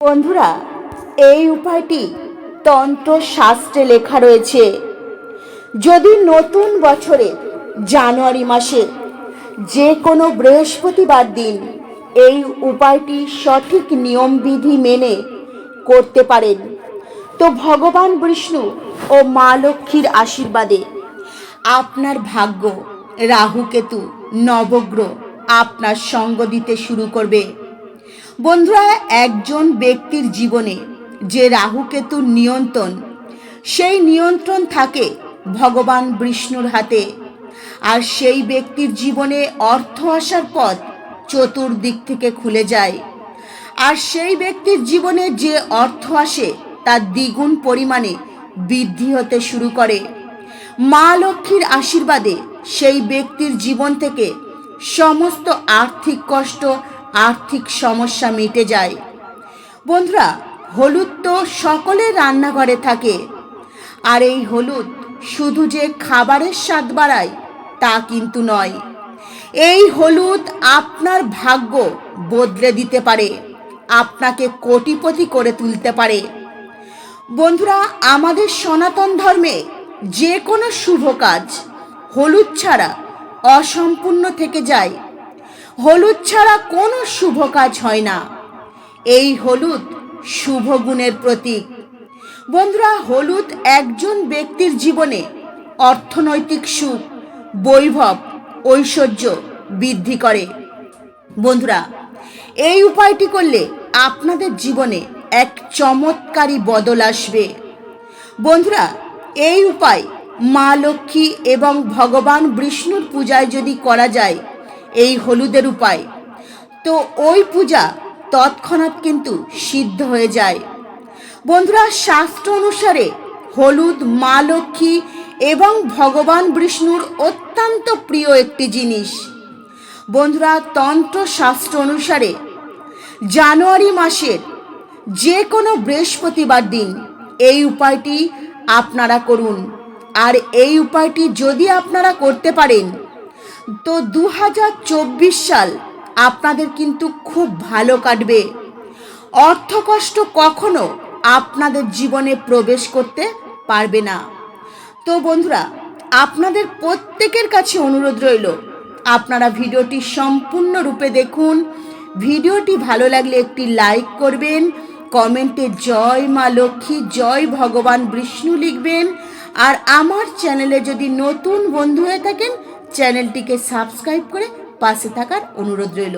বন্ধুরা, এই উপায়টি তন্ত্র শাস্ত্রে লেখা রয়েছে। যদি নতুন বছরে জানুয়ারি মাসে যে কোনো বৃহস্পতিবার দিন এই উপায়টি সঠিক নিয়মবিধি মেনে করতে পারেন, তো ভগবান বিষ্ণু ও মা লক্ষ্মীর আশীর্বাদে আপনার ভাগ্য রাহুকেতু নবগ্রহ আপনার সঙ্গ দিতে শুরু করবে। বন্ধুরা, একজন ব্যক্তির জীবনে যে রাহুকেতুর নিয়ন্ত্রণ, সেই নিয়ন্ত্রণ থাকে ভগবান বিষ্ণুর হাতে। আর সেই ব্যক্তির জীবনে অর্থ আসার পথ চতুর্দিক থেকে খুলে যায়। আর সেই ব্যক্তির জীবনে যে অর্থ আসে তার দ্বিগুণ পরিমাণে বৃদ্ধি হতে শুরু করে। মা লক্ষ্মীর আশীর্বাদে সেই ব্যক্তির জীবন থেকে সমস্ত আর্থিক কষ্ট আর্থিক সমস্যা মিটে যায়। বন্ধুরা, হলুদ তো সকলের রান্নাঘরে থাকে। আর এই হলুদ শুধু যে খাবারের স্বাদ বাড়ায়, তা কিন্তু নয়। এই হলুদ আপনার ভাগ্য বদলে দিতে পারে, আপনাকে কোটিপতি করে তুলতে পারে। বন্ধুরা, আমাদের সনাতন ধর্মে যে কোনো শুভ কাজ হলুদ ছাড়া অসম্পূর্ণ থেকে যায়। হলুদ ছাড়া কোনো শুভ কাজ হয় না। এই হলুদ শুভ গুণের প্রতীক। বন্ধুরা, হলুদ একজন ব্যক্তির জীবনে অর্থনৈতিক সুখ, বৈভব, ঐশ্বর্য বৃদ্ধি করে। বন্ধুরা, এই উপায়টি করলে আপনাদের জীবনে এক চমৎকারী বদল আসবে। বন্ধুরা, এই উপায় মা লক্ষ্মী এবং ভগবান বিষ্ণুর পূজায় যদি করা যায় এই হলুদের উপায়। তো ওই পূজা তৎক্ষণাৎ কিন্তু সিদ্ধ হয়ে যায়। বন্ধুরা, শাস্ত্র অনুসারে হলুদ, মা লক্ষ্মী এবং ভগবান বিষ্ণুর অত্যন্ত প্রিয় একটি জিনিস। বন্ধুরা, তন্ত্র শাস্ত্র অনুসারে জানুয়ারি মাসের যে কোনো বৃহস্পতিবার দিন এই উপায়টি আপনারা করুন। আর এই উপায়টি যদি আপনারা করতে পারেন তো দু হাজার চব্বিশ সাল আপনাদের কিন্তু খুব ভালো কাটবে। অর্থকষ্ট কখনো আপনাদের জীবনে প্রবেশ করতে পারবে না। তো বন্ধুরা, আপনাদের প্রত্যেকের কাছে অনুরোধ রইল, আপনারা ভিডিওটি সম্পূর্ণরূপে দেখুন। ভিডিওটি ভালো লাগলে একটি লাইক করবেন, কমেন্টে জয় মা লক্ষ্মী, জয় ভগবান বিষ্ণু লিখবেন। আর আমার চ্যানেলে যদি নতুন বন্ধু হয়ে থাকেন চ্যানেলটিকে সাবস্ক্রাইব করে পাশে থাকার অনুরোধ রইল।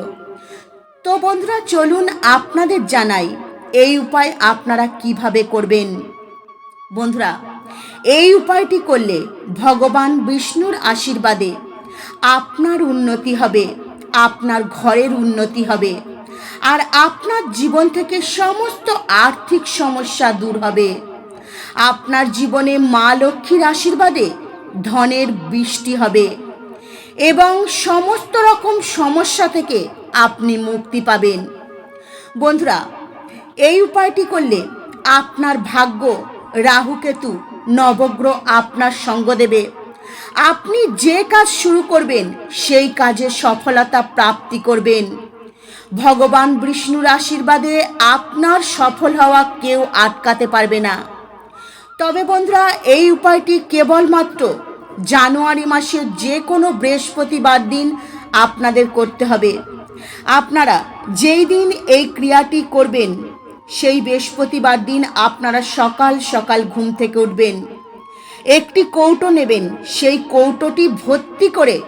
তো বন্ধুরা, চলুন আপনাদের জানাই, এই উপায় আপনারা কীভাবে করবেন? বন্ধুরা, এই উপায়টি করলে ভগবান বিষ্ণুর আশীর্বাদে আপনার উন্নতি হবে, আপনার ঘরের উন্নতি হবে, আর আপনার জীবন থেকে সমস্ত আর্থিক সমস্যা দূর হবে। আপনার জীবনে মা লক্ষ্মীর আশীর্বাদে ধনের বৃষ্টি হবে। এবং সমস্ত রকম সমস্যা থেকে আপনি মুক্তি পাবেন। বন্ধুরা, এই উপায়টি করলে আপনার ভাগ্য রাহুকেতু নবগ্রহ আপনার সঙ্গ দেবে। আপনি যে কাজ শুরু করবেন, সেই কাজে সফলতা প্রাপ্তি করবেন। ভগবান বিষ্ণুর আশীর্বাদে আপনার সফল হওয়া কেউ আটকাতে পারবে না। তবে বন্ধুরা, এই উপায়টি কেবলমাত্র জানুয়ারি মাসের যে কোনো বৃহস্পতিবার দিন আপনাদের করতে হবে। আপনারা যেই দিন এই ক্রিয়াটি করবেন, সেই বৃহস্পতিবার দিন আপনারা সকাল সকাল ঘুম থেকে উঠবেন। একটি কৌটো নেবেন, সেই কৌটোটি ভর্তি করে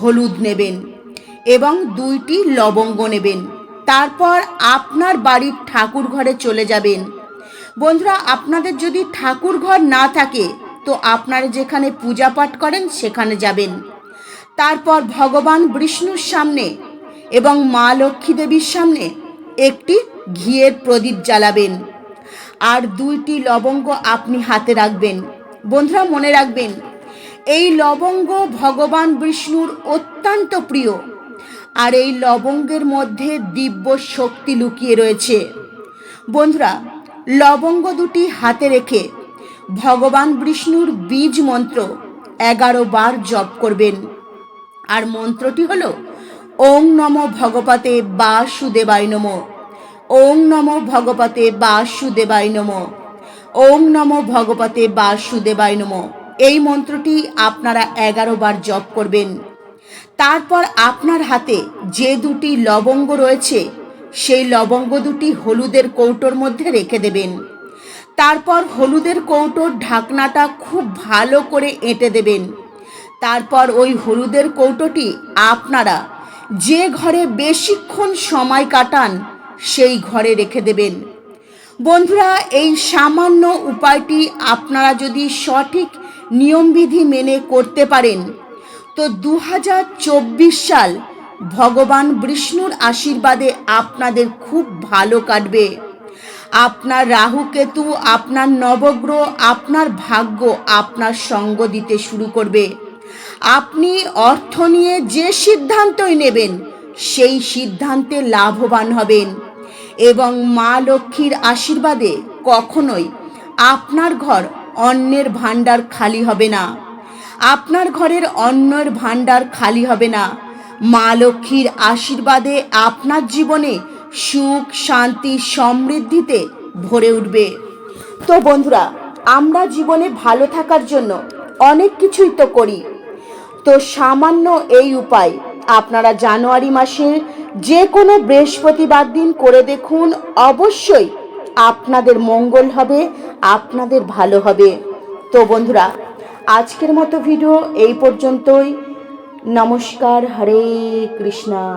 হলুদ নেবেন এবং দুইটি লবঙ্গ নেবেন। তারপর আপনার বাড়ির ঠাকুর ঘরে চলে যাবেন। বন্ধুরা, আপনাদের যদি ঠাকুর ঘর না থাকে তো আপনারা যেখানে পূজা পাঠ করেন, সেখানে যাবেন। তারপর ভগবান বিষ্ণুর সামনে এবং মা লক্ষ্মী দেবীর সামনে একটি ঘিয়ের প্রদীপ জ্বালাবেন। আর দুইটি লবঙ্গ আপনি হাতে রাখবেন। বন্ধুরা, মনে রাখবেন, এই লবঙ্গ ভগবান বিষ্ণুর অত্যন্ত প্রিয়। আর এই লবঙ্গের মধ্যে দিব্য শক্তি লুকিয়ে রয়েছে। বন্ধুরা, লবঙ্গ দুটি হাতে রেখে ভগবান বিষ্ণুর বীজ মন্ত্র এগারো বার জপ করবেন। আর মন্ত্রটি হল, ওং নম ভগবতে বাসুদেবায় নম। ওং নমো ভগবতে বাসুদেবায় নম। ওং নমো ভগবতে বাসুদেবায় নম। এই মন্ত্রটি আপনারা এগারো বার জপ করবেন। তারপর আপনার হাতে যে দুটি লবঙ্গ রয়েছে, সেই লবঙ্গ দুটি হলুদের কৌটোর মধ্যে রেখে দেবেন। তারপর হলুদের কৌটোর ঢাকনাটা খুব ভালো করে এঁটে দেবেন। তারপর ওই হলুদের কৌটোটি আপনারা যে ঘরে বেশিক্ষণ সময় কাটান, সেই ঘরে রেখে দেবেন। বন্ধুরা, এই সামান্য উপায়টি আপনারা যদি সঠিক নিয়মবিধি মেনে করতে পারেন, তো দু হাজার চব্বিশ সাল ভগবান বিষ্ণুর আশীর্বাদে আপনাদের খুব ভালো কাটবে। আপনার রাহু কেতু, আপনার নবগ্রহ, আপনার ভাগ্য আপনার সঙ্গ দিতে শুরু করবে। আপনি অর্থ নিয়ে যে সিদ্ধান্তই নেবেন, সেই সিদ্ধান্তে লাভবান হবেন। এবং মা লক্ষ্মীর আশীর্বাদে কখনোই আপনার ঘর অন্যের ভাণ্ডার খালি হবে না। আপনার ঘরের অন্যের ভাণ্ডার খালি হবে না। মা লক্ষ্মীর আশীর্বাদে আপনার জীবনে সুখ, শান্তি, সমৃদ্ধিতে ভরে উঠবে। তো বন্ধুরা, আমরা জীবনে ভালো থাকার জন্য অনেক কিছুই তো করি। তো সামান্য এই উপায় আপনারা জানুয়ারি মাসে যে কোনো বৃহস্পতিবার দিন করে দেখুন, অবশ্যই আপনাদের মঙ্গল হবে, আপনাদের ভালো হবে। তো বন্ধুরা, আজকের মতো ভিডিও এই পর্যন্তই। নমস্কার, হরে কৃষ্ণা।